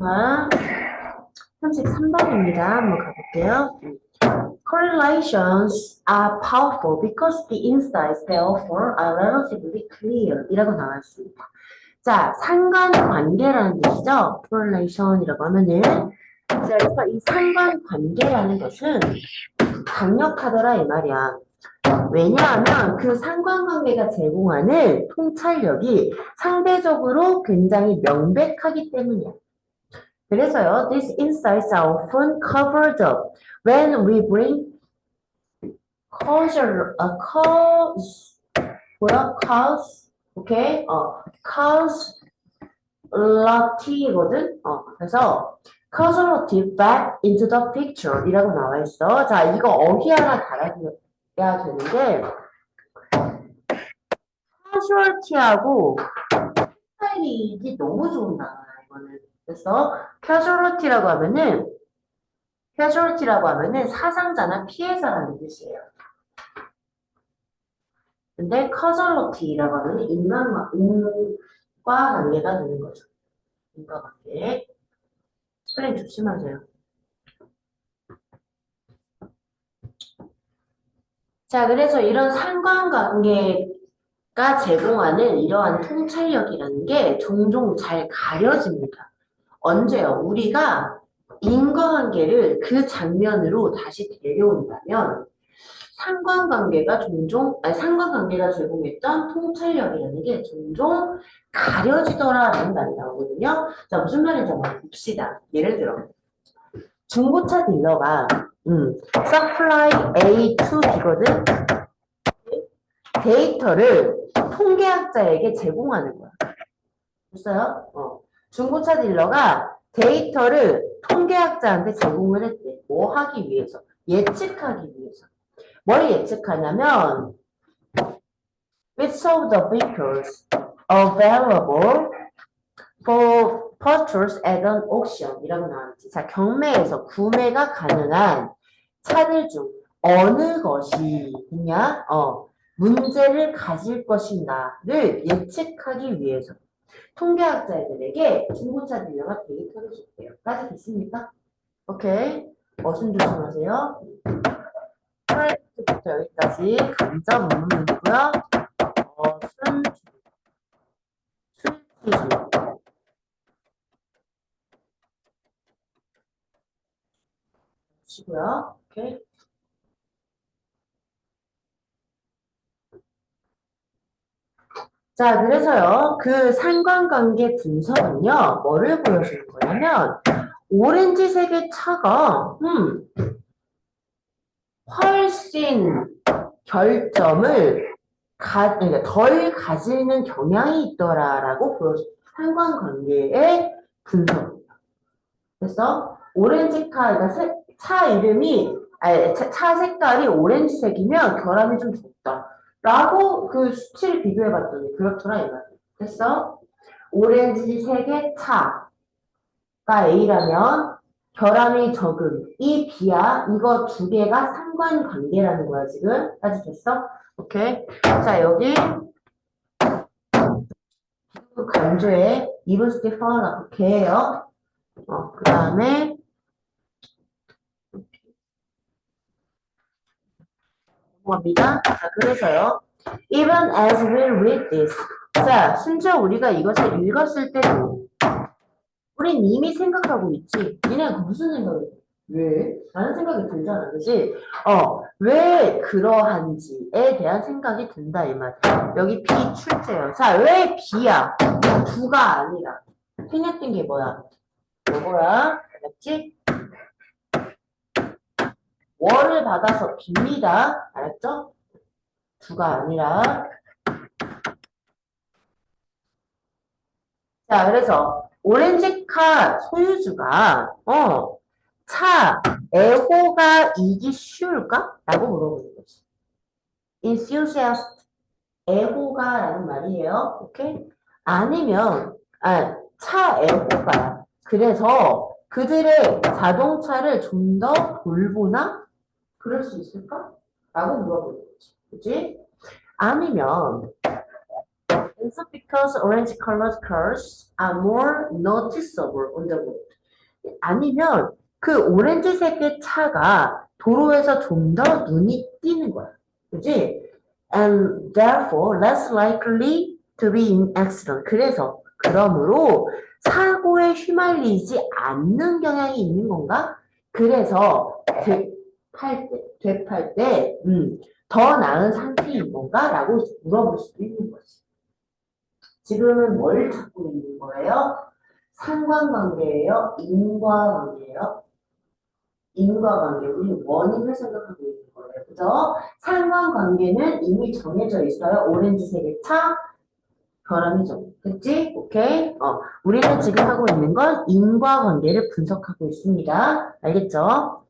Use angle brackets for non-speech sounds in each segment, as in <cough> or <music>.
자, 33번입니다. 한번 가볼게요. Correlations are powerful because the insights they offer are relatively clear. 이라고 나와 있습니다. 자, 상관관계라는 뜻이죠. correlation이라고 하면은 자, 그래서 이 상관관계라는 것은 강력하더라 이 말이야. 왜냐하면 그 상관관계가 제공하는 통찰력이 상대적으로 굉장히 명백하기 때문이야. 그래서요, these insights are often covered up when we bring causal, a cause, 뭐야, cause, 오케이, 어, causality거든. 어, 그래서 causality back into the picture 이라고 나와 있어. 자, 이거 어휘 하나 달아야 되는데 casualty하고 스타일이 너무 좋은 단어야 이거는. 그래서 casualty라고 하면은 casualty라고 하면은 사상자나 피해자라는 뜻이에요. 근데 causality,라고 하면 인간과 인과 관계가 되는 거죠. 인과 관계. 스펠링 조심하세요. 자, 그래서 이런 상관관계가 제공하는 이러한 통찰력이라는 게 종종 잘 가려집니다. 언제요? 우리가 인과관계를 그 장면으로 다시 데려온다면 상관관계가 종종, 아니, 상관관계가 제공했던 통찰력이라는 게 종종 가려지더라라는 말이 나오거든요. 자, 무슨 말인지 한번 봅시다. 예를 들어, 중고차 딜러가, 음, supply A to B거든? 데이터를 통계학자에게 제공하는 거야. 됐어요? 어. 중고차 딜러가 데이터를 통계학자한테 제공을 했대. 뭐 하기 위해서? 예측하기 위해서. 뭘 예측하냐면 which of the vehicles available for purchase at an auction 이라고 나왔지. 자, 경매에서 구매가 가능한 차들 중 어느 것이 있냐? 어, 문제를 가질 것인가를 예측하기 위해서 통계학자들에게 중고차 딜러가 데이터를 줬대요. 까지 됐습니까? 오케이. 어순 조심하세요. 프라이트부터 여기까지 감자 문문이고요. 어순 술기준 시고요. 오케이. 자, 그래서요, 그 상관관계 분석은요, 뭐를 보여주는 거냐면, 오렌지색의 차가, 음, 훨씬 결점을 가, 그러니까 덜 가지는 경향이 있더라라고 보여줘. 상관관계의 분석입니다. 그래서 오렌지 카, 그러니까 색- 차 이름이, 아니, 차, 차 색깔이 오렌지색이면 결함이 좀 적다. 라고 그 수치를 비교해 봤더니 그렇더라 이 말. 됐어? 오렌지 색의 차가 A라면 결함이 적은 이 B야. 이거 두 개가 상관관계라는 거야 지금? 까지 됐어? 오케이. 자 여기. 그 간주에 이분 스티퍼나 걔예요. 어, 그 다음에 넘어갑니다. 자, 그래서요. Even as we read this. 자, 심지어 우리가 이것을 읽었을 때도 우린 이미 생각하고 있지. 니네 무슨 생각을 해? 왜? 라는 생각이 들잖아. 그지? 어, 왜 그러한지에 대한 생각이 든다, 이 말. 여기 B 출제요. 자, 왜 B야? 두가 아니라. 생략된 게 뭐야? 뭐야? 알았지? 월을 받아서 빕니다. 알았죠? 두가 아니라. 자, 그래서 오렌지카 소유주가 어, 차 애호가 이기 쉬울까? 라고 물어보는 거지. enthusiast 애호가라는 말이에요. 오케이? 아니면 아, 차 애호가야. 그래서 그들의 자동차를 좀 더 돌보나? 그럴 수 있을까? 라고 물어보는 거지. 그지? 아니면 happens because orange colored cars are more noticeable on the road. 아니면 그 오렌지색의 차가 도로에서 좀 더 눈이 띄는 거야. 그지? And therefore less likely to be in accident. 그래서 그러므로 사고에 휘말리지 않는 경향이 있는 건가? 그래서 되 팔 때, 되팔 때, 음, 더 나은 상태인 건가? 라고 물어볼 수도 있는 거지. 지금은 뭘 찾고 있는 거예요? 상관관계예요? 인과관계예요? 인과관계. 우리 원인을 생각하고 있는 거예요. 그죠? 상관관계는 이미 정해져 있어요. 오렌지색의 차, 결함이죠. 그치? 오케이? 어, 우리는 지금 하고 있는 건 인과관계를 분석하고 있습니다. 알겠죠?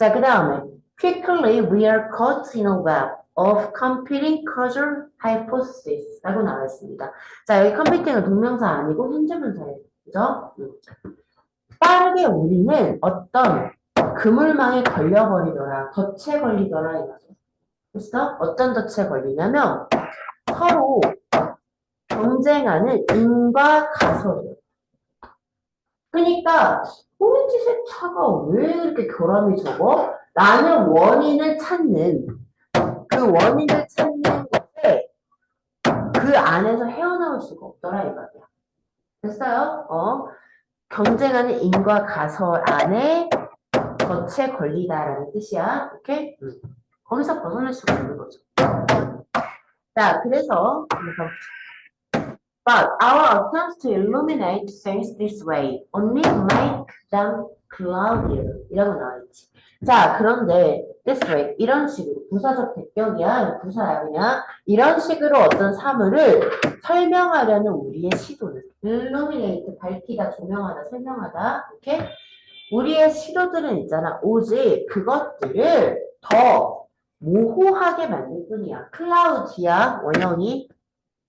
자, 그 다음에 quickly we are caught in a web of competing causal hypotheses 라고 나와 있습니다. 자, 여기 competing은 동명사 아니고 현재분사예요. 그죠? 음. 빠르게 우리는 어떤 그물망에 걸려버리더라, 덫에 걸리더라 이거죠. 그래서 어떤 덫에 걸리냐면 서로 경쟁하는 인과 가설이에요. 그러니까 오렌지색 차가 왜 이렇게 결함이 적어? 라는 원인을 찾는 그 원인을 찾는 것에 그 안에서 헤어나올 수가 없더라 이 말이야. 됐어요? 어? 경쟁하는 인과 가설 안에 덫에 걸리다라는 뜻이야. 오케이? 음. 거기서 벗어날 수가 없는 거죠. 자, 그래서 그래서 But our attempts to illuminate things this way only make them cloudier. 이라고 나와있지. 자, 그런데 this way 이런 식으로 부사적 대격이야, 부사야 그냥 이런 식으로 어떤 사물을 설명하려는 우리의 시도는 illuminate 밝히다, 조명하다, 설명하다, 이렇게 우리의 시도들은 있잖아. 오직 그것들을 더 모호하게 만들 뿐이야. 클라우디야 원형이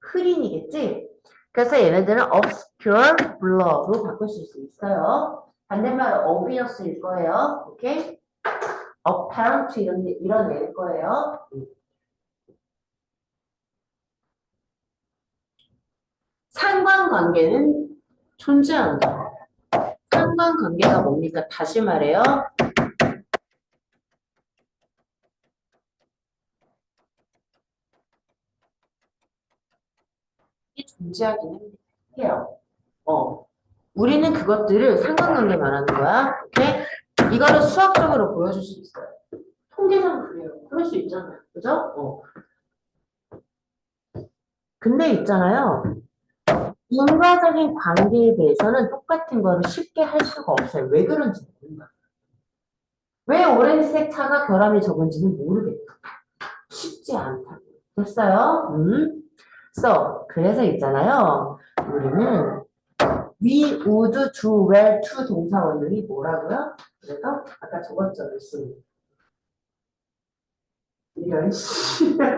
흐린이겠지? 그래서 얘네들은 obscure, blur로 바꾸실 수 있어요. 반대말은 obvious일 거예요. 오케이? apparent 이런, 이런 애일 거예요. 상관관계는 존재한다. 상관관계가 뭡니까? 다시 말해요. 존재하기는 해요. 어. 우리는 그것들을 상관관계 말하는 거야. 오케이? 이거를 수학적으로 보여줄 수 있어요. 통계상 그래요. 그럴 수 있잖아요. 그죠? 어. 근데 있잖아요. 인과적인 관계에 대해서는 똑같은 거를 쉽게 할 수가 없어요. 왜 그런지 모른다. 왜 오렌지색 차가 결함이 적은지는 모르겠다. 쉽지 않다. 됐어요? 음. So, 그래서 있잖아요. 우리는 we would do well to 동사 원형이 뭐라고요? 그래서 아까 적었죠, 열심히. 열심히. <laughs>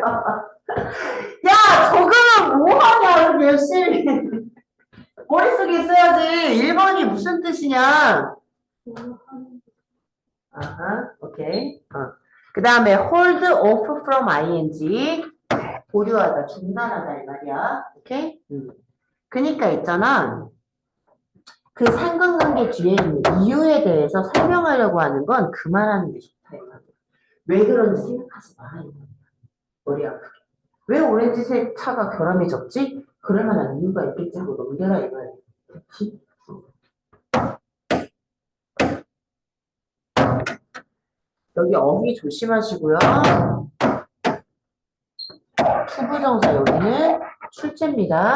야, 적으면 뭐하냐, 열심히. 머릿속에 있어야지. 1번이 무슨 뜻이냐? 아하, 오케이. 어. 그 다음에 hold off from ing. 보류하다, 중단하다 이 말이야. 오케이? 음. 그니까 있잖아. 그 상관관계 뒤에 있는 이유에 대해서 설명하려고 하는 건 그만하는 게 좋다 이 말이야. 왜 그런지 생각하지 마. 머리 아프게. 왜 오렌지색 차가 결함이 적지? 그럴 만한 이유가 있겠지 하고 넘겨라 이 말이야. 여기 어휘 조심하시고요. 투부정사 여기는 출제입니다.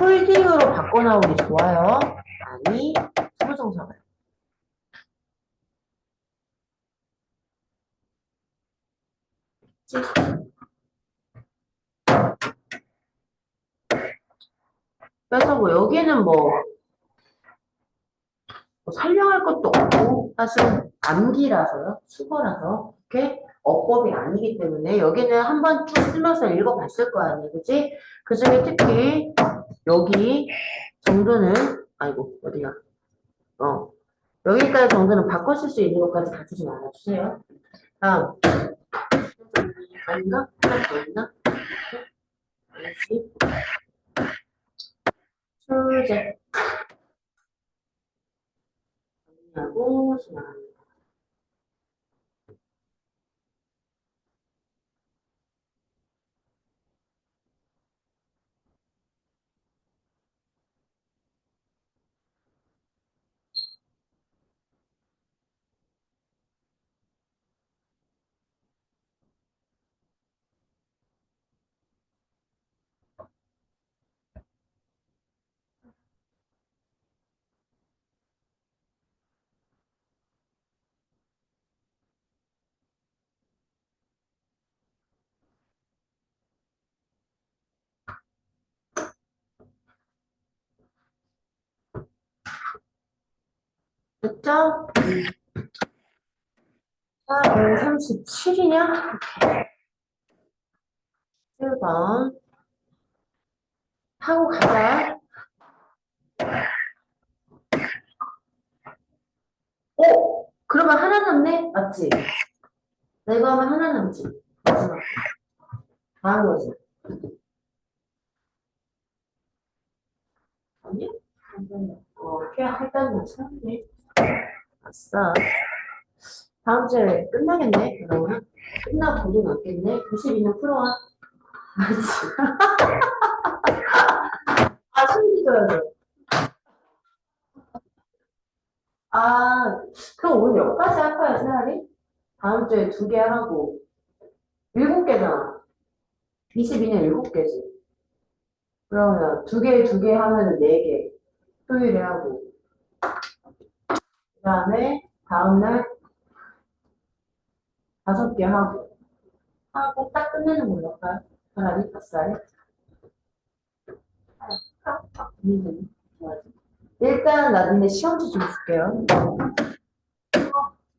홀딩으로 바꿔 나오기 좋아요. 아니, 투부정사가요. 그래서 뭐 여기는 뭐, 뭐 설명할 것도 없고 사실 암기라서요. 수거라서 이렇게 어법이 아니기 때문에 여기는 한번 쭉 쓰면서 읽어봤을 거 아니에요. 그치? 그 중에 특히 여기 정도는 아이고 어디가 어 여기까지 정도는 바꿔 쓸 수 있는 것까지 같이 좀 알아주세요. 다음 아닌가? 하나 더 있나? 알았지? 출제. 정리하고 지나갑니다. 됐죠? 자, 오늘 37이냐? 1번. 하고 가자. 오! 그러면 하나 남네? 맞지? 내가 하면 하나 남지. 마지막. 다음 거지. 아니야? 어, 꽤 할당이 참네. 아싸. 다음 주에 끝나겠네, 그러면. 끝나고 돈이 남겠네. 92는 풀어와. 맞지? 아, <laughs> 숨기 줘야 돼. 아, 그럼 오늘 여기까지 할까요, 차라리? 다음 주에 두 개 하고. 일곱 개잖아. 22는 일곱 개지. 그러면 두 개, 두 개 하면은 네 개. 토요일에 하고. 그 다음에 다음날 다섯 개 하고. 하고 딱 끝내는 걸로 할까요? 차라리 좋아지. 일단 나 니네 시험지 좀 줄게요.